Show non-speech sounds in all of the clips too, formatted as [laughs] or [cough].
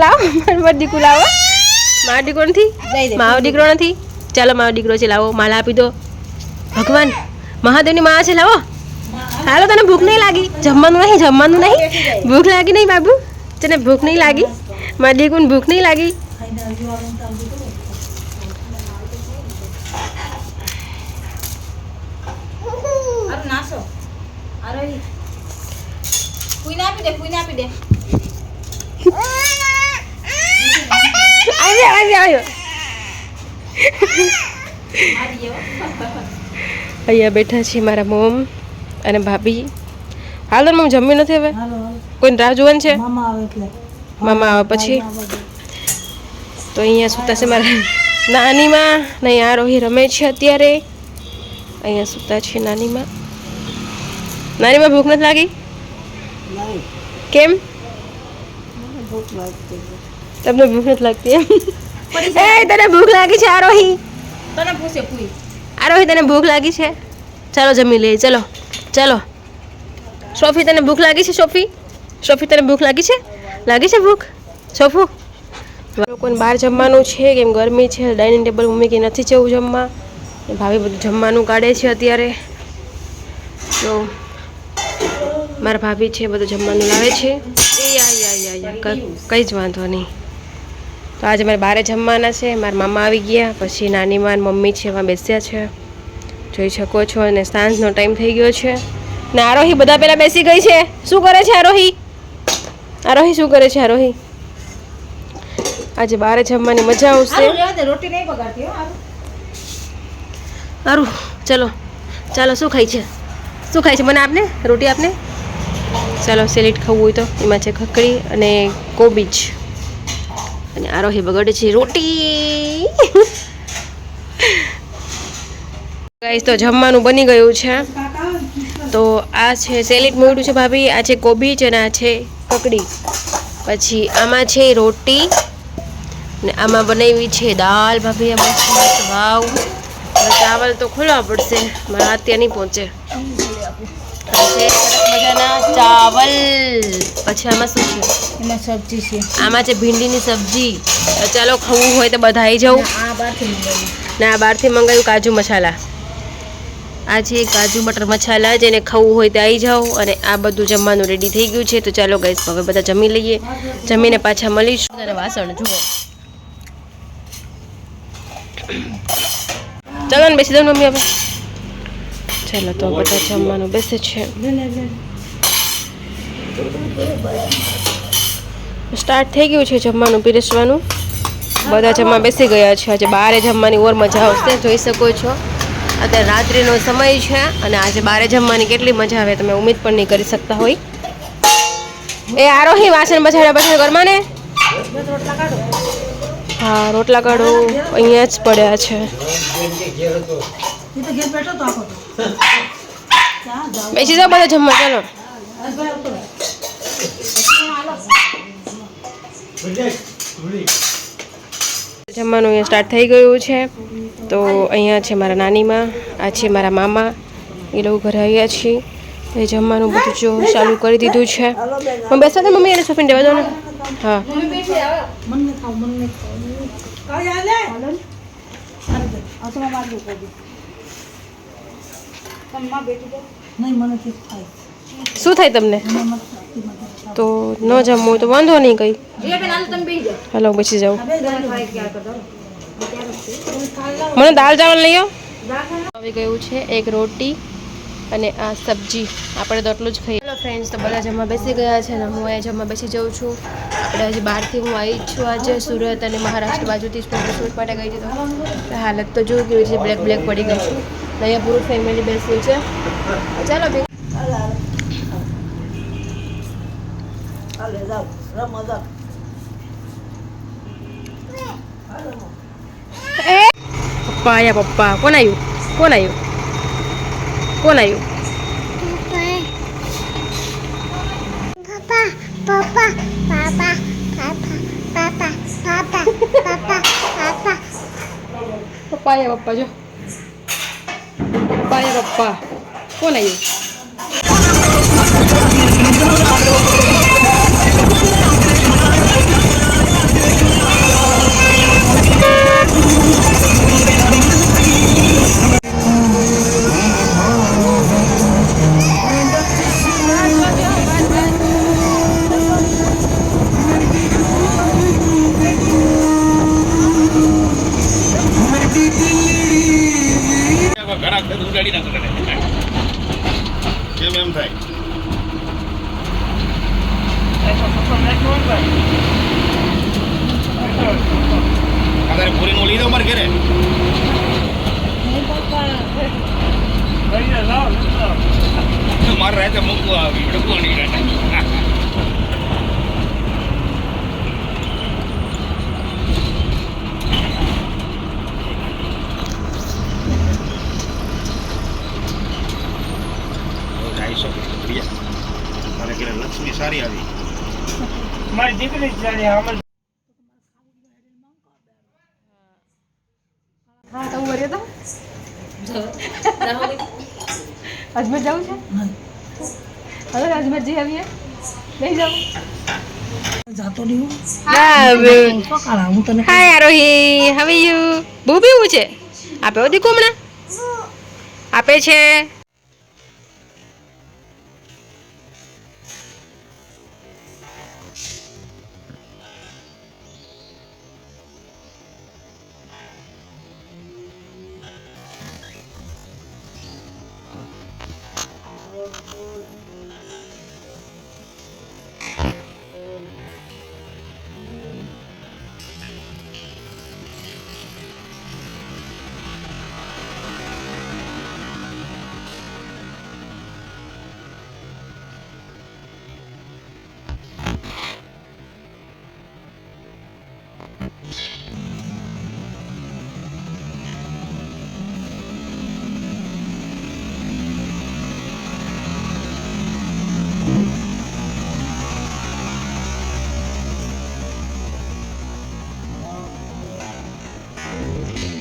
લાવો મારો મારો દીકરો લાવો. મારો દીકરો નથી? મારો દીકરો નથી? ચાલો મારો દીકરો છે લાવો માલા આપી દો. ભગવાન મહાદેવની માં છે લાવો. હાલો તને ભૂખ નહીં લાગી? જમવાનું નહીં જમવાનું નહીં? ભૂખ લાગી નહીં બાબુ? તને ભૂખ નહીં લાગી? મારા દીકુને ભૂખ નહીં લાગી? આપી દે આપી દે. [laughs] આવ્યો આવ્યો આવ્યો મારી એવો અહીંયા બેઠા છે મારા મોમ અને ભાભી. હાલ તો મમ જમ્યું નથી હવે? કોઈને રાહ જોવાની છે? મામા આવે એટલે. મામા આવે પછી? તો અહીંયા સૂતા છે મારા નાનીમાં ને અહીંયા આરોહી રમે છે અત્યારે. અહીંયા સૂતા છે નાનીમાં. નાનીમાં ભૂખ નથી લાગી? નહીં કેમ? ભૂખ લાગતી. તમને ભૂખ નથી લાગતી એ તને ભૂખ લાગી છે આરોહી. તને પૂછે પૂઈ આરોહી તને ભૂખ લાગી છે? ચાલો જમી લઈએ ચલો ચલો. સોફી તને ભૂખ લાગી છે સોફી? સોફી તને ભૂખ લાગી છે? લાગી છે ભૂખ? સોફુ? લોકોને બહાર જમવાનું છે કેમ ગરમી છે ડાઇનિંગ ટેબલ મમ્મી કે નથી જવું જમવા? ભાભી બધું જમવાનું કાઢે છે અત્યારે. તો મારા ભાભી છે બધું જમવાનું લાવે છે. એ કંઈ જ વાંધો નહીં. તો આજે મારે બારે જમવાના છે મારા મામા આવી ગયા પછી નાની માન મમ્મી છે એમાં બેસ્યા છે. જોઈ શકો છો અને સાંજનો ટાઈમ થઈ ગયો છે. ને આરોહી બધા પહેલાં બેસી ગઈ છે. શું કરે છે આરોહી? આરોહી શું કરે છે આરોહી? આજે બહાર જમવાની મજા આવશે. રોટી નહીં બગાડતી સારું ચલો ચાલો શું ખાય છે? શું ખાય છે? મને આપને? રોટી આપને? ચાલો સેલેડ ખાવું હોય તો. એમાં છે ખકડી અને કોબીજ. આરોહી બગડે છે રોટી. ગાઈસ તો જમવાનું બની ગયું છે. તો આ છે સેલેડ મોડું છે ભાભી, આ છે કોબીજ અને આ છે કકડી પછી આમાં છે રોટી ને આમાં બનાવી છે દાલ ભાભી આ મસ્ત મસ્ત વાવ. ચાવલ તો ખોલવા પડશે, મારા હાથ નહીં પહોંચે. આ સરસ મજાના ચાવલ. પછી આમાં શું છે? એમાં સબ્જી છે. આમાં છે ભીંડીની સબ્જી. તો ચાલો ખાવું હોય તો બધા જાઉં આ બહારથી મંગાવ્યું. ને આ બહારથી મંગાવ્યું કાજુ મસાલા. આ છે કાજુ બટર મસાલા જેને ખાવું હોય તો આવી જાઓ. અને આ બધું જમવાનું રેડી થઈ ગયું છે. તો ચાલો ગઈશ હવે બધા જમી લઈએ. જમીને પાછા મળીશું. અને વાસણ જુઓ. ચાલો ને બેસી દઉં મમ્મી હવે. ચાલો તો બધા જમવાનું બેસે છે સ્ટાર્ટ થઈ ગયું છે જમવાનું પીરસવાનું. બધા જમવા બેસી ગયા છે. આજે બારે જમવાની ઓર મજા આવશે જોઈ શકો છો. અત્યારે રાત્રિનો સમય છે અને આજે બારે જમવાની કેટલી મજા આવે તમે ઉમેદ પણ નહીં કરી શકતા હોય. એ આરોહી વાસણ બજાડ્યા બછાડ ઘરમાં ને? હા રોટલા કાઢો. અહીંયા જ પડ્યા છે. એ તો ઘેર બેઠો તો આખો તો ક્યાં જાવ બેસી જાઓ બધા જમવા ચાલો ભાઈ આવતો રહે. જમવાનું અહીંયા સ્ટાર્ટ થઈ ગયું છે? તો અહીંયા છે મારા નાનીમાં, આ છે મારા મામા. એ લોકો ઘરે આવ્યા છીએ. તો એ જમવાનું બધું જો ચાલુ કરી દીધું છે. મમ્મી, બેસવા દે મમ્મી, એને સોફીને દેવા દો ને. હા. મને શું થાય તમને? તો ન જમવું હોય તો વાંધો નહીં કંઈ. હલો બેસી જાઉં. મને દાલ ચાવલ લઈ આવો. આવી ગયું છે એક રોટી અને આ સબ્જી આપણે તો એટલું જ ખાઈએ. હેલો ફ્રેન્ડ્સ તો બધા જમવા બેસી ગયા છે અને હું અહીંયા જમવા બેસી જાઉં છું. આપણે હજી બહારથી હું આવી જ છું આજે સુરત અને મહારાષ્ટ્ર બાજુથી ફોટોશૂટ માટે ગઈ હતી તો હાલત તો જોઈ કેવી છે બ્લેક બ્લેક પડી ગઈ છું. અહીંયા પૂરું ફેમિલી બેસ્યું છે. ચાલો બે રમો પપ્પા આયા પપ્પા. કોણ આવ્યું? કોણ આવ્યું? Papa, આવ્યું પપ્પા આયા પપ્પા જો. પપ્પા આયા પપ્પા. કોણ આવ્યું કેમ એમ થાય આ પૂરી નું લઈ દો મારે ઘરે મારે રાતે મૂકવા આવી નહીં રાતે ઢાઈસો પ્રિયા મારે ઘરે લક્ષ્મી સારી આવી મારી દીકરી જ જાણે આમાં હા તો છે હવે યુ બહુ પીવું છે આપે ઓધી કોમણા આપે છે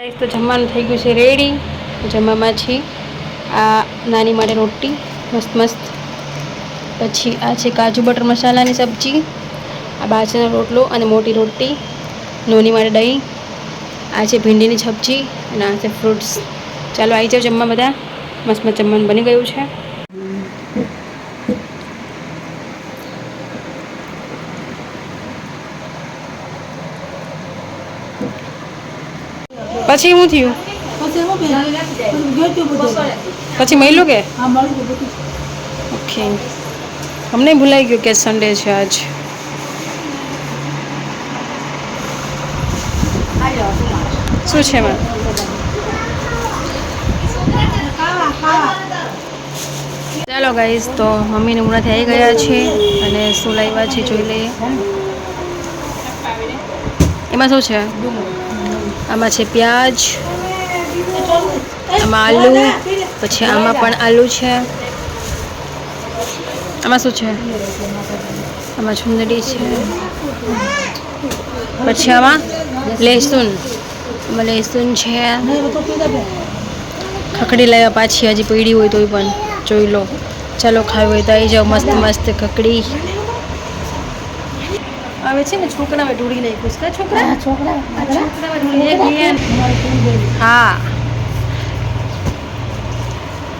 Guys, તો જમવાનું થઈ ગયું છે રેડી જમવામાં છે આ નાની માટે રોટી મસ્ત મસ્ત. પછી આ છે કાજુ બટર મસાલાની સબ્જી આ બાજરાનો રોટલો અને મોટી રોટી નોની માટે દહીં આ છે ભીંડીની સબ્જી અને આ છે ફ્રૂટ્સ ચાલો આવી જાઓ જમવા બધા. મસ્ત મસ્ત જમવાનું બની ગયું છે. પછી શું થયું? પછી મળ્યું કે? ઓકે. અમને ભૂલાઈ ગયું કે સન્ડે છે આજ. શું છે એમાં ચાલો ગાઈસ તો મમ્મીને ઉમરાથી આવી ગયા છે અને શું લાવ્યા છે જોઈ લઈએ. એમાં શું છે? આમાં છે પ્યાજ, આમાં આલુ, પછી આમાં પણ આલુ છે. આમાં શું છે? આમાં છુંદડી છે. પછી આમાં લહેસુન. આમાં લહેસુન છે. ખકડી લાવ્યા પાછી હજી પીડી હોય તોય પણ. જોઈ લો. ચાલો ખાવી હોય તો આવી જાઓ મસ્ત મસ્ત ખકડી આવે છે ને છોકરામાં ઢોળી નાખ્યું છે. છોકરા? છોકરા. છોકરામાં ઢોળી હા.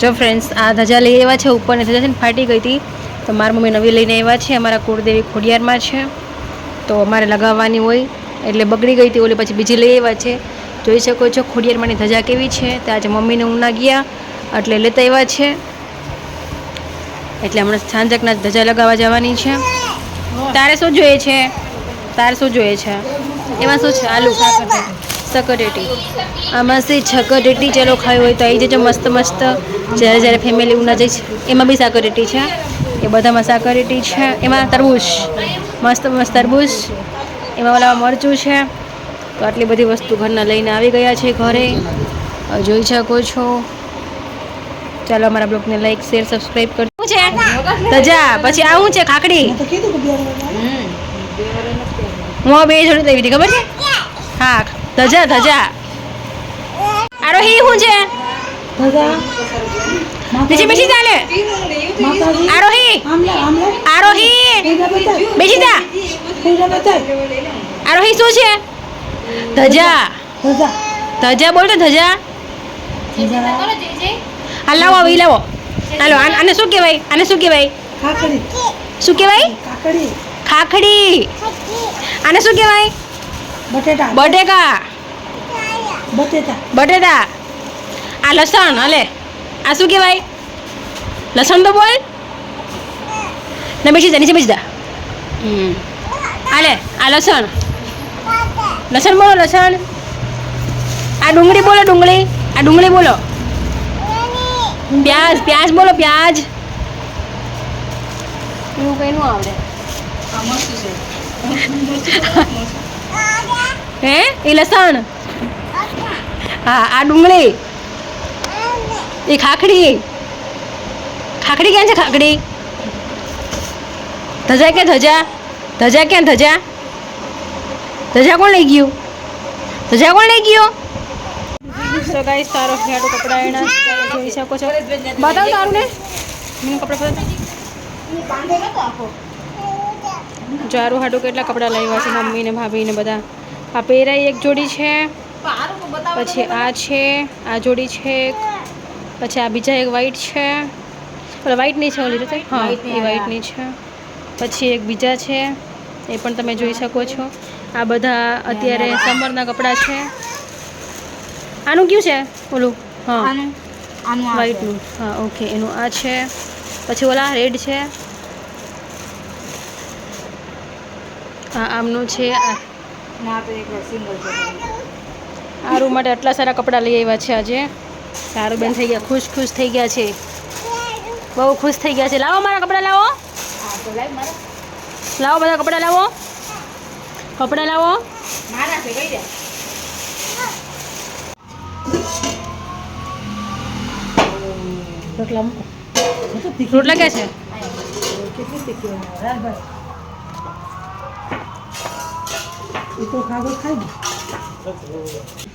જો ફ્રેન્ડ્સ આ ધજા લઈ આવ્યા છે ઉપરની ધજા છે ને ફાટી ગઈ હતી. તો મારા મમ્મી નવી લઈને આવ્યા છે. અમારા કુળદેવી ખોડિયારમાં છે. તો અમારે લગાવવાની હોય એટલે બગડી ગઈ હતી ઓલી પછી બીજી લઈ આવ્યા છે. જોઈ શકો છો ખોડિયારમાંની ધજા કેવી છે. તે આજે મમ્મીને ઉના ગયા એટલે લેતા આવ્યા છે. એટલે હમણાં સાંજકના ધજા લગાવવા જવાની છે. તારે શું જોઈએ છે? તારે શું જોઈએ છે? એમાં શું છે? આલુ સકરેટી આમાં શી છકરેટી ચલો ખાવી હોય તો આવી જજો મસ્ત મસ્ત. જ્યારે જ્યારે ફેમિલી ઉના જઈશ, એમાં બી સાકરેટી છે. એ બધામાં સાકરેટી છે. એમાં તરબૂચ, મસ્ત મસ્ત તરબૂચ. એમાં ઓલા મરચું છે. તો આટલી બધી વસ્તુ ઘરના લઈને આવી ગયા છે ઘરે. જોઈ શકો છો. ચાલો અમારા બ્લોગને લાઈક શેર સબસ્ક્રાઈબ કરજો. તજા પછી આ શું છે તો બે હું બે જોડી લેવી હતી ખબર છે? હા ધજા ધજા આરોહી શું છે? બીજી બીજી ચાલે આરોહી આરોહી બેસી જા. આરોહી શું છે? ધજા ધજા બોલ તો ધજા ધજા હા લાવો આવી લાવો. હાલો આને શું કહેવાય? આને શું કહેવાય? શું કહેવાય? ખાખડી. આને શું કહેવાય? બટેટા. બટેકા. બટેટા. બટેટા. આ લસણ હલે. આ શું કહેવાય? લસણ તો બોલ. ને બેસી જા નીચે બેસી જા. આ આ લસણ. લસણ બોલો લસણ. આ ડુંગળી બોલો ડુંગળી. આ ડુંગળી બોલો. પ્યાજ પ્યાજ બોલો પ્યાજ એવું કઈ નું આવડે. આ મસ્ત છે. હે? એ લસણ? હા આ ડુંગળી. એ ખાખડી. ખાખડી ક્યાં છે ખાખડી? ધજા ક્યાં ધજા? ધજા ક્યાં ધજા? ધજા કોણ લઈ ગયું? ધજા કોણ લઈ ગયું? તો ગાઈસ તારો ફેડો કપડા એના. જોઈ શકો છો. બતાવ તારું ને મને કપડા જારું હાડું કેટલા કપડાં લાવ્યા છે મમ્મી ને ભાભી ને બધા. આ પહેરાઈ એક જોડી છે. પછી આ છે આ જોડી છે એક. પછી આ બીજા એક વ્હાઈટ છે. ઓલા વાઈટની છે ઓલી રીતે? હા એ વ્હાઈટની છે. પછી એક બીજા છે. એ પણ તમે જોઈ શકો છો. આ બધા અત્યારે સમરના કપડાં છે. આનું કયું છે? ઓલું? હા. આનું. વ્હાઈટનું હા ઓકે એનું આ છે. પછી ઓલા રેડ છે. આ આમનું છે. આ રૂમ માટે આટલા સારા કપડાં લઈ આવ્યા છે આજે. સારું બેન થઈ ગયા ખુશ ખુશ થઈ ગયા છે. બહુ ખુશ થઈ ગયા છે. લાવો મારા કપડાં લાવો. હા લાવો બધા કપડાં લાવો. કપડાં લાવો. મારા છે કઈ રોટલા મૂકો રોટલા ક્યાં છે? કેટલી તીખી? રાજભાઈ એ તો ખાગો ખાઈ